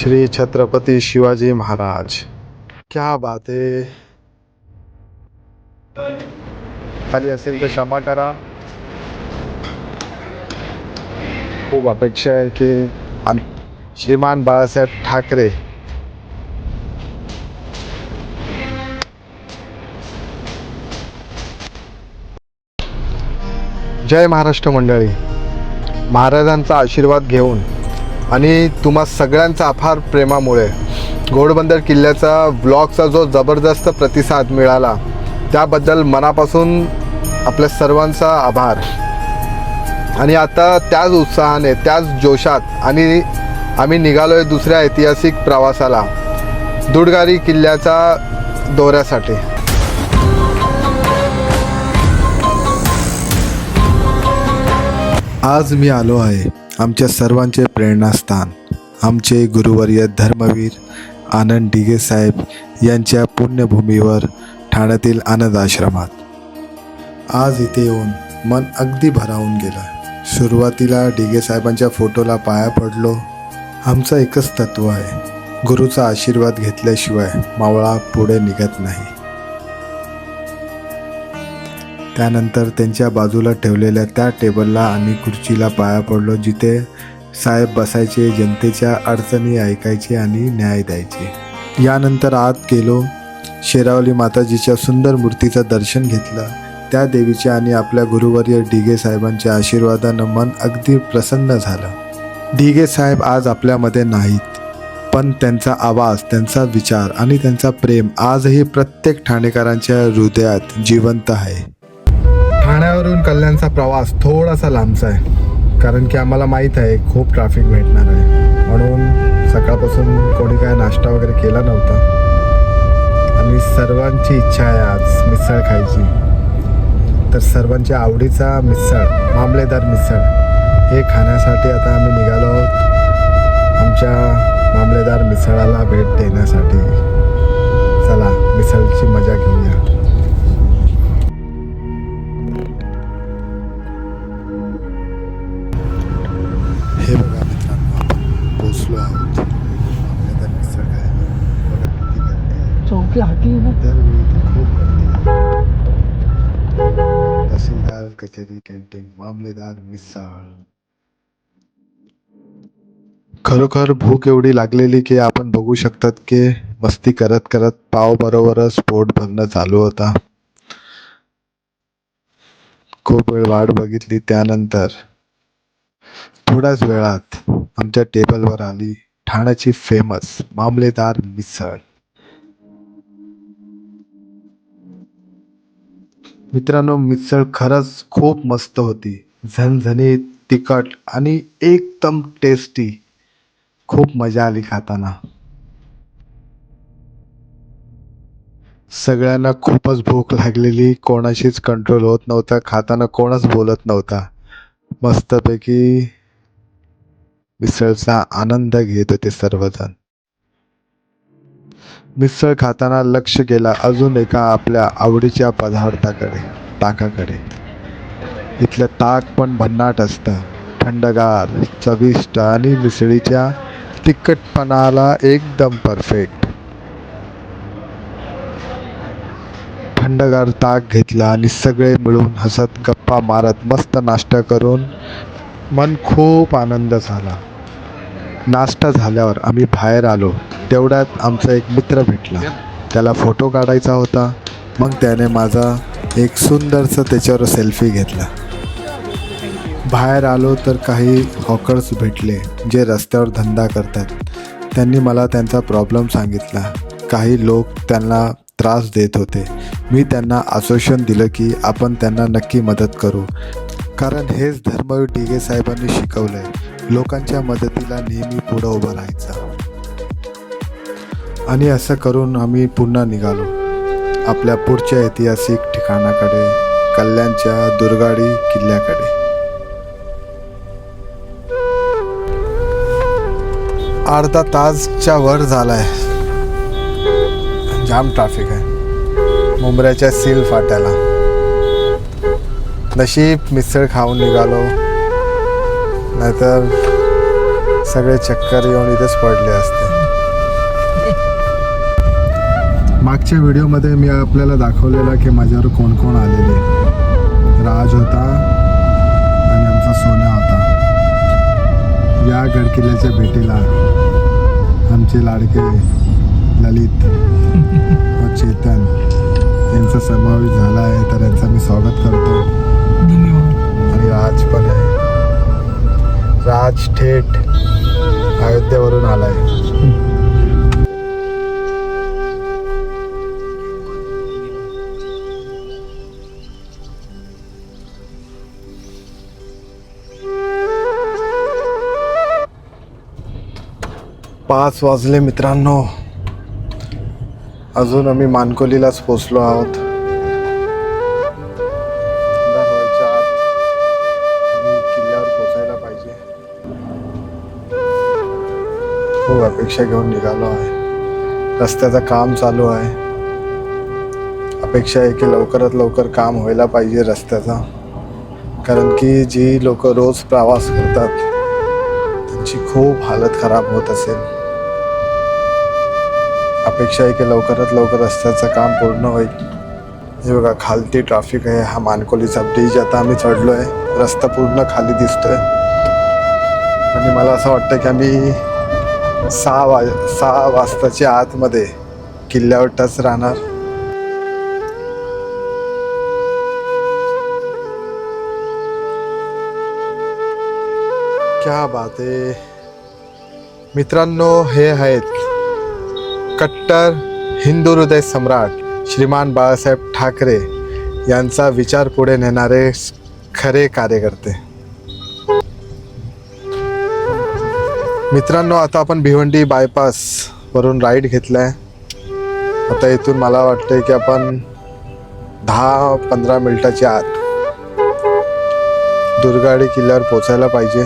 श्री छत्रपती शिवाजी महाराज. क्या बात आहे खाली असेल तर क्षमा करा. खूप अपेक्षा आहे की श्रीमान बाळासाहेब ठाकरे. जय महाराष्ट्र मंडळी. महाराजांचा आशीर्वाद घेऊन आणि तुम्हा सगळ्यांचा अफार प्रेमामुळे. घोडबंदर किल्ल्याचा ब्लॉगचा जो जबरदस्त प्रतिसाद मिळाला त्याबद्दल मनापासून आपल्या सर्वांचा आभार. आणि आता त्याच उत्साहाने त्याच जोशात आणि आम्ही निघालोय दुसऱ्या ऐतिहासिक प्रवासाला दुडगारी किल्ल्याचा दौऱ्यासाठी. आज मी आलो आहे आमच्या सर्वांचे प्रेरणास्थान. आमचे गुरुवर्य धर्मवीर आनंद डिगे साहेब यांच्या पुण्यभूमीवर ठाण्यातील आनंद आश्रमात. आज इथे येऊन मन अगदी भरावून गेलं. सुरुवातीला डिगे साहेबांच्या फोटोला पाया पडलो. आमचं एकच तत्व आहे गुरुचा आशीर्वाद घेतल्याशिवाय मावळा पुढे निघत नाही. त्यानंतर त्यांच्या बाजूला ठेवलेल्या त्या टेबलला आणि खुर्चीला पाया पडलो जिथे साहेब बसायचे जनतेच्या अडचणी ऐकायचे आणि न्याय द्यायचे. यानंतर आत गेलो. शेरावली माताजीच्या सुंदर मूर्तीचं दर्शन घेतलं. त्या देवीच्या आणि आपल्या गुरुवर्य ढिगे साहेबांच्या आशीर्वादानं मन अगदी प्रसन्न झालं. ढिगे साहेब आज आपल्यामध्ये नाहीत पण त्यांचा आवाज त्यांचा विचार आणि त्यांचा प्रेम आजही प्रत्येक ठाणेकरांच्या हृदयात जिवंत आहे. पुण्यावरून कल्याणचा प्रवास थोडासा लांबचा आहे. कारण की आम्हाला माहीत आहे खूप ट्रॅफिक भेटणार आहे. म्हणून सकाळपासून कोणी काय नाश्ता वगैरे केला नव्हता. आणि सर्वांची इच्छा आहे आज मिसळ खायची. तर सर्वांच्या आवडीचा मिसळ मामलेदार मिसळ हे खाण्यासाठी आता आम्ही निघालो आहोत. आमच्या मामलेदार मिसळाला भेट देण्यासाठी. चला मिसळची मजा घेऊया. आहे हाती आहे ना दरवेळी इथे खूप गर्दी तहसीलदार कचेरी कॅन्टीन मामलेदार मिसाळ. खरोखर भूक एवढी लागलेली की आपण बघू शकतात की मस्ती करत करत पाव बरोबरच पोट भरणं चालू होता. खूप वेळ वाट बघितली त्यानंतर. थोड्याच वेळात आमच्या टेबलवर आली ठाण्याची फेमस मामलेदार मिसळ. मित्रांनो मिसळ खरंच खूप मस्त होती. झणझणीत तिखट आणि एकदम टेस्टी खूप मजा आली खाताना. सगळ्यांना खूपच भूक लागलेली कोणाशीच कंट्रोल होत नव्हता खाताना कोणच बोलत नव्हता. मस्तपैकी मिसळचा आनंद घेत होते सर्वजण. मिसळ खाताना लक्ष गेला अजून एका आपल्या आवडीच्या पदार्थाकडे ताकाकडे. इथलं ताक पण भन्नाट असतं. थंडगार चविष्ट आणि मिसळीच्या तिखटपणाला एकदम परफेक्ट थंडगार ताक घेतला आणि सगळे मिळून हसत गप्पा मारत मस्त नाश्ता करून मन खूप आनंद झाला. नाश्ता झाल्यावर आम्ही बाहेर आलो. तेवढ्यात आमचा एक मित्र भेटला. त्याला फोटो काढायचा होता. मग त्याने माझा एक सुंदरसं त्याच्यावर सेल्फी घेतला. बाहेर आलो तर काही हॉकर्स भेटले जे रस्त्यावर धंदा करतात. त्यांनी मला त्यांचा प्रॉब्लेम सांगितला. काही लोक त्यांना त्रास देत होते. मी त्यांना आश्वासन दिलं की आपण त्यांना नक्की मदत करू. कारण हेच धर्मवीर डिगे साहेबांनी शिकवलं आहे लोकांच्या मदतीला नेहमी पुढं उभं राहायचं. आणि असं करून आम्ही पुन्हा निघालो. आपल्या पुढच्या ऐतिहासिक ठिकाणाकडे कल्याणच्या दुर्गाडी किल्ल्याकडे. अर्धा तासच्या वर झालाय. जाम ट्रॅफिक आहे. मुंबऱ्याच्या सील फाट्याला. नशीब मिसळ खाऊन निघालो. नाहीतर सगळे चक्कर येऊन इथेच पडले असते. मागच्या व्हिडिओमध्ये मी आपल्याला दाखवलेला की माझ्यावर कोण कोण आलेले. राज होता आणि आमचा सोन्या होता. या गडकिल्ल्याच्या भेटीला आमचे लाडके ललित व चेतन यांचा समावेश झाला आहे तर यांचं मी स्वागत करतो. आणि राज पण आहे. राज थेट अयोध्येवरून आला आहे पाच वाजले मित्रांनो. अजून आम्ही मानकोलीलाच पोचलो आहोत. किल्ल्यावर पोचायला पाहिजे. खूप अपेक्षा घेऊन निघालो आहे. रस्त्याचं काम चालू आहे. अपेक्षा आहे की लवकरात लवकर काम व्हायला पाहिजे रस्त्याचा. कारण की जी लोक रोज प्रवास करतात त्यांची खूप हालत खराब होत असेल. अपेक्षा आहे की लवकरात लवकर रस्त्याचं काम पूर्ण होईल. हे बघा खालती ट्रॅफिक आहे. हा मानकोलीचा ब्रिज आता आम्ही चढलो आहे. रस्ता पूर्ण खाली दिसतोय. आणि मला असं वाटतं की आम्ही सहा वा सहा वाजताच्या आतमध्ये किल्ल्यावर टच राहणार. क्या बात आहे. मित्रांनो हे आहेत कट्टर हिंदू हृदय सम्राट श्रीमान बाळासाहेब ठाकरे यांचा विचार पुढे नेणारे खरे कार्यकर्ते. मित्रांनो आता आपण भिवंडी बायपास वरून राईड घेतलाय. आता इथून मला वाटतंय की आपण दहा पंधरा मिनिटाच्या आत दुर्गाडी किल्ल्यावर पोचायला पाहिजे.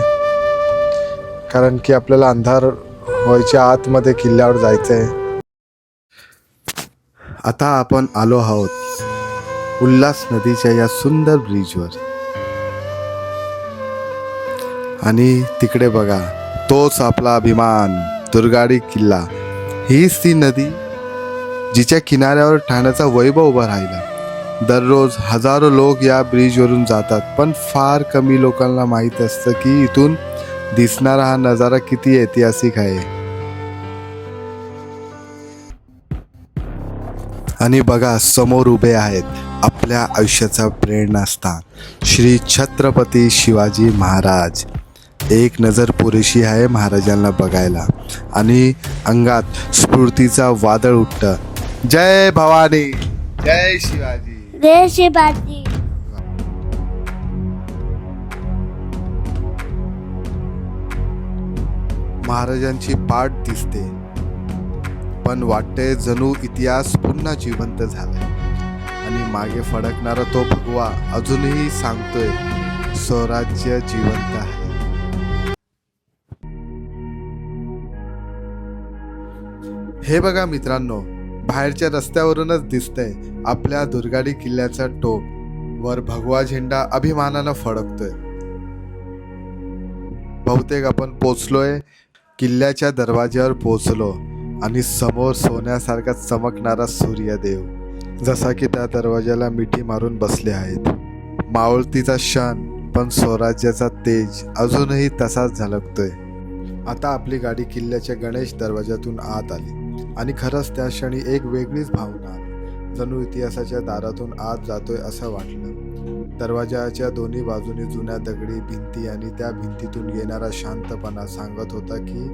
कारण की आपल्याला अंधार व्हायच्या आतमध्ये किल्ल्यावर जायचं आहे आता आपण आलो आहोत उल्हास नदीच्या या सुंदर ब्रिजवर. आणि तिकडे बघा तोच आपला अभिमान दुर्गाडी किल्ला. हीच ती नदी जिच्या किनाऱ्यावर ठाण्याचा वैभव उभा राहिला. दररोज हजारो लोक या ब्रिजवरून जातात पण फार कमी लोकांना माहीत असतं की इथून दिसणारा हा नजारा किती ऐतिहासिक आहे. आणि बघा समोर उभे आहेत. आपल्या आयुष्याचा प्रेरणास्थान. श्री छत्रपती शिवाजी महाराज. एक नजर पुरेशी आहे महाराजांना बघायला. आणि अंगात स्फूर्तीचा वादळ उठतं. जय भवानी. जय शिवाजी. देशबाजी महाराजांची पाठ दिसते. पण वाटते जणू इतिहास पुन्हा जिवंत झालाय. आणि मागे फडकणारा तो भगवा अजूनही सांगतोय स्वराज्य जिवंत आहे. हे बघा मित्रांनो बाहेरच्या रस्त्यावरूनच दिसतंय आपल्या दुर्गाडी किल्ल्याचा टोक. वर भगवा झेंडा अभिमानानं फडकतोय. बहुतेक आपण पोचलोय किल्ल्याच्या दरवाज्यावर पोचलो. आणि समोर सोन्यासारखा चमकणारा सूर्यदेव जसा की त्या दरवाजाला मिठी मारून बसले आहेत. मावळतीचा क्षण पण स्वराज्याचा तेज अजूनही तसाच झलकतोय. आता आपली गाडी किल्ल्याच्या गणेश दरवाजातून आत आली आणि खरंच त्या क्षणी एक वेगळीच भावना आली. जणू इतिहासाच्या दारातून आत जातोय असं वाटलं. दरवाजाच्या दोन्ही बाजूनी जुन्या दगडी भिंती आणि त्या भिंतीतून येणारा शांतपणा सांगत होता की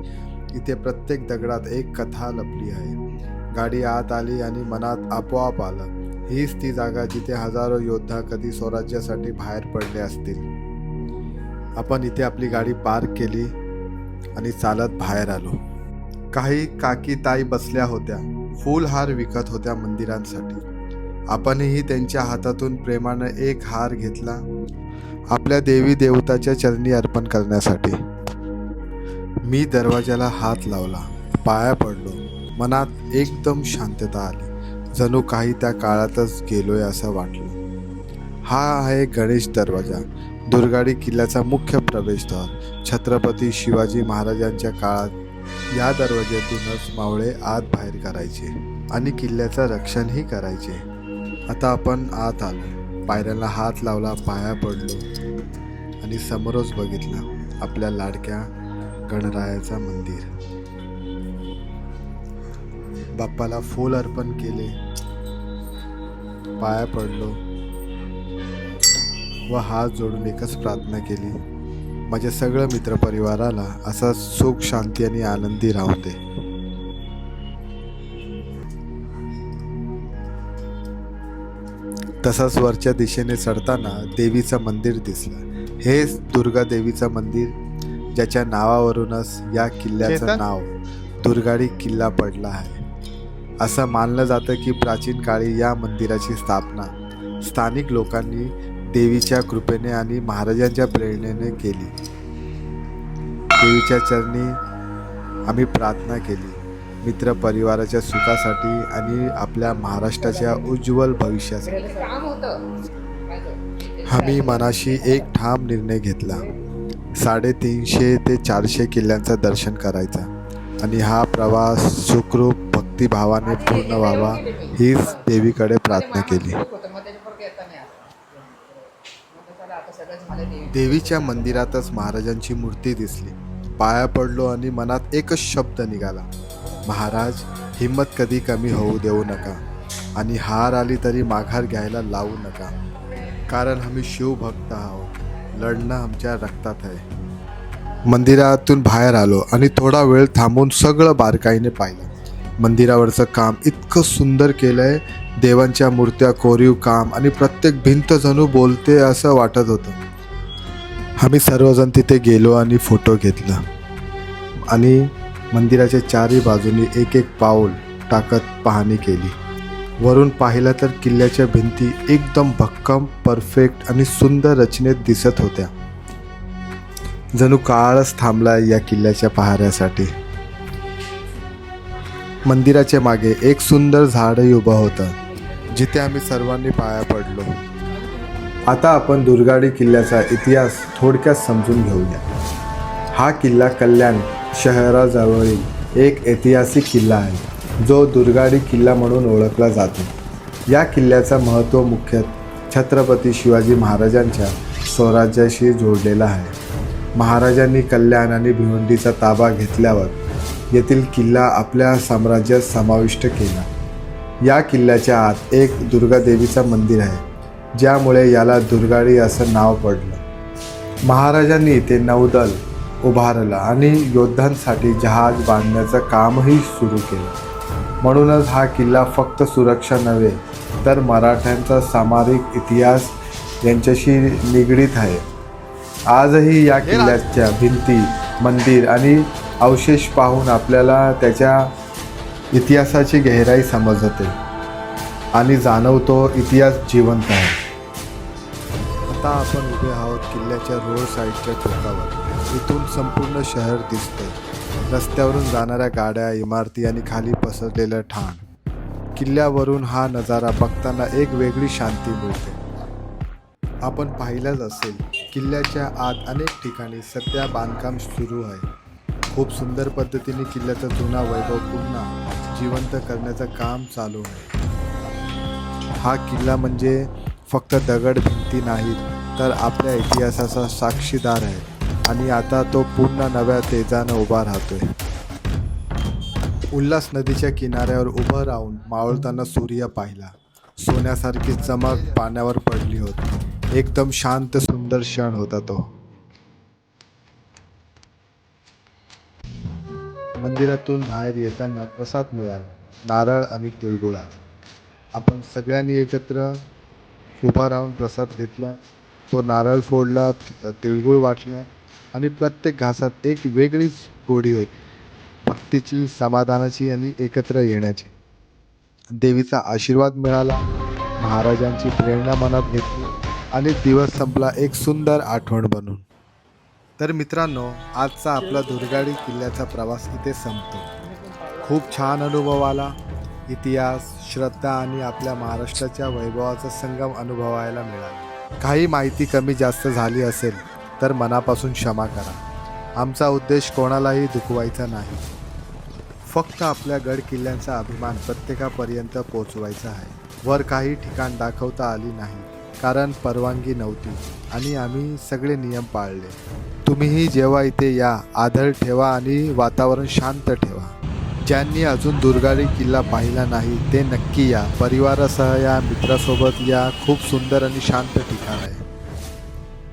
इथे प्रत्येक दगडात एक कथा लपली आहे. गाडी आत आली आणि मनात आपोआप आलं. हीच ती जागा जिथे हजारो योद्धा कधी स्वराज्यासाठी बाहेर पडले असतील. आपण इथे आपली गाडी पार्क केली आणि चालत बाहेर आलो. काही काकी ताई बसल्या होत्या. फुलहार विकत होत्या मंदिरांसाठी. आपणही त्यांच्या हातातून प्रेमानं एक हार घेतला. आपल्या देवी देवताच्या चरणी अर्पण करण्यासाठी. मी दरवाजाला हात लावला पाया पडलो. मनात एकदम शांतता आली. जणू काही त्या काळातच गेलोय असं वाटलं. हा आहे गणेश दरवाजा. दुर्गाडी किल्ल्याचा मुख्य प्रवेशद्वार. छत्रपती शिवाजी महाराजांच्या काळात या दरवाज्यातूनच मावळे आत बाहेर करायचे आणि किल्ल्याचं रक्षणही करायचे. आता आपण आत आलो. पायऱ्यांना हात लावला पाया पडलो आणि समोरच बघितला आपल्या लाडक्या गणरायाचं मंदिर. बाप्पाला फूल अर्पण केले. पाया पडलो व हात जोडून एकच प्रार्थना केली. माझ्या सगळं मित्रपरिवाराला असा सुख शांती आणि आनंदी राहू दे. तसंच वरच्या दिशेने चढताना देवीचं मंदिर दिसलं. हेच दुर्गा देवीचं मंदिर ज्याच्या नावावरूनच या किल्ल्याचं नाव दुर्गाडी किल्ला पडला आहे. असं मानलं जातं की प्राचीन काळी या मंदिराची स्थापना स्थानिक लोकांनी देवीच्या कृपेने आणि महाराजांच्या प्रेरणेने केली. देवीच्या चरणी आम्ही प्रार्थना केली. मित्र परिवाराच्या सुखासाठी आणि आपल्या महाराष्ट्राच्या उज्ज्वल भविष्यासाठी. आम्ही मनाशी एक ठाम निर्णय घेतला. साडेतीनशे ते चारशे किल्ल्यांचं दर्शन करायचा. आणि हा प्रवास सुखरूप भक्तिभावाने पूर्ण व्हावा हीच देवीकडे प्रार्थना केली. देवीच्या मंदिरातच महाराजांची मूर्ती दिसली. पाया पडलो आणि मनात एकच शब्द निघाला. महाराज हिंमत कधी कमी होऊ देऊ नका. आणि हार आली तरी माघार घ्यायला लावू नका. कारण आम्ही शिवभक्त आहोत. लढणं आमच्या रक्तात आहे. मंदिरातून बाहेर आलो आणि थोडा वेळ थांबून सगळं बारकाईने पाहिलं. मंदिरावरचं काम इतकं सुंदर केलंय. देवांच्या मूर्त्या कोरीव काम आणि प्रत्येक भिंत जणू बोलते असं वाटत होतं. आम्ही सर्वजण तिथे गेलो आणि फोटो घेतला. आणि मंदिराच्या चारही बाजूनी एक एक पाऊल टाकत पाहणी केली. वरून पाहिलं तर किल्ल्याच्या भिंती एकदम भक्कम परफेक्ट आणि सुंदर रचनेत दिसत होत्या. जणू काळच थांबलाय या किल्ल्याच्या पहाऱ्यासाठी. मंदिराच्या मागे एक सुंदर झाडही उभं होतं जिथे आम्ही सर्वांनी पाया पडलो. आता आपण दुर्गाडी किल्ल्याचा इतिहास थोडक्यात समजून घेऊया. हा किल्ला कल्याण शहराजवळील एक ऐतिहासिक किल्ला आहे. जो दुर्गाडी किल्ला म्हणून ओळखला जातो. या किल्ल्याचं महत्त्व मुख्य छत्रपती शिवाजी महाराजांच्या स्वराज्याशी जोडलेला आहे. महाराजांनी कल्याण आणि भिवंडीचा ताबा घेतल्यावर येथील किल्ला आपल्या साम्राज्यात समाविष्ट केला. या किल्ल्याच्या आत एक दुर्गादेवीचं मंदिर आहे ज्यामुळे याला दुर्गाडी असं नाव पडलं. महाराजांनी इथे नौदल उभारलं आणि योद्धांसाठी जहाज बांधण्याचं कामही सुरू केलं. म्हणूनच हा किल्ला फक्त सुरक्षा नव्हे तर मराठ्यांचा सामरिक इतिहास यांच्याशी निगडीत आहे. आजही या किल्ल्याच्या भिंती मंदिर आणि अवशेष पाहून आपल्याला त्याच्या इतिहासाची गहिराई समजते आणि जाणवतो इतिहास जिवंत आहे. आता आपण उभे आहोत किल्ल्याच्या रोड साईडच्या टोकावर इथून संपूर्ण शहर दिसते रस्त्यावरून जाणाऱ्या गाड्या इमारती आणि खाली पसरलेलं ठाण. किल्ल्यावरून हा नजारा बघताना एक वेगळी शांती मिळते. आपण पाहिलंच असेल किल्ल्याच्या आत अनेक ठिकाणी सध्या बांधकाम सुरू आहे. खूप सुंदर पद्धतीने किल्ल्याचा जुना वैभव पुन्हा जिवंत करण्याचं काम चालू आहे. हा किल्ला म्हणजे फक्त दगड भिंती नाहीत तर आपल्या इतिहासाचा साक्षीदार आहे. आणि आता तो पूर्ण नव्या तेजानं उभा राहतोय. उल्हास नदीच्या किनाऱ्यावर उभं राहून मावळताना सूर्य पाहिला. सोन्यासारखी चमक पाण्यावर पडली होती. एकदम शांत सुंदर क्षण होता तो. मंदिरातून बाहेर येताना प्रसाद मिळाला. नारळ आणि तिळगुळा. आपण सगळ्यांनी एकत्र उभा राहून प्रसाद घेतला. तो नारळ फोडला तिळगुळ वाटला. आणि प्रत्येक घासात एक वेगळीच गोडी होय. भक्तीची समाधानाची आणि एकत्र येण्याची. देवीचा आशीर्वाद मिळाला महाराजांची प्रेरणा मनात घेतली आणि दिवस संपला एक सुंदर आठवण बनून. तर मित्रांनो आजचा आपला दुर्गाडी किल्ल्याचा प्रवास इथे संपतो. खूप छान अनुभव आला. इतिहास श्रद्धा आणि आपल्या महाराष्ट्राच्या वैभवाचा संगम अनुभवायला मिळाला. काही माहिती कमी जास्त झाली असेल तर मनापासून क्षमा करा. आमचा उद्देश कोणालाही दुखवायचा नाही. फक्त आपल्या गड किल्ल्यांचा अभिमान प्रत्येकापर्यंत पोचवायचा आहे. वर काही ठिकाण दाखवता आली नाही कारण परवानगी नव्हती आणि आम्ही सगळे नियम पाळले. तुम्हीही जेव्हा इथे या आदर ठेवा आणि वातावरण शांत ठेवा. ज्यांनी अजून दुर्गाडी किल्ला पाहिला नाही ते नक्की या परिवारासह या मित्रासोबत या खूप सुंदर आणि शांत ठिकाण आहे.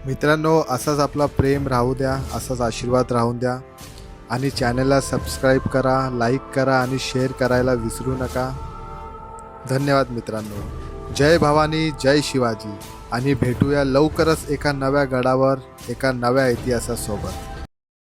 मित्रांनो असाच आपला प्रेम राहू द्या असाच आशीर्वाद राहून द्या. आणि चॅनलला सबस्क्राईब करा लाईक करा आणि शेअर करायला विसरू नका. धन्यवाद मित्रांनो. जय भवानी जय शिवाजी. आणि भेटूया लवकरच एका नव्या गडावर एका नव्या इतिहासासोबत.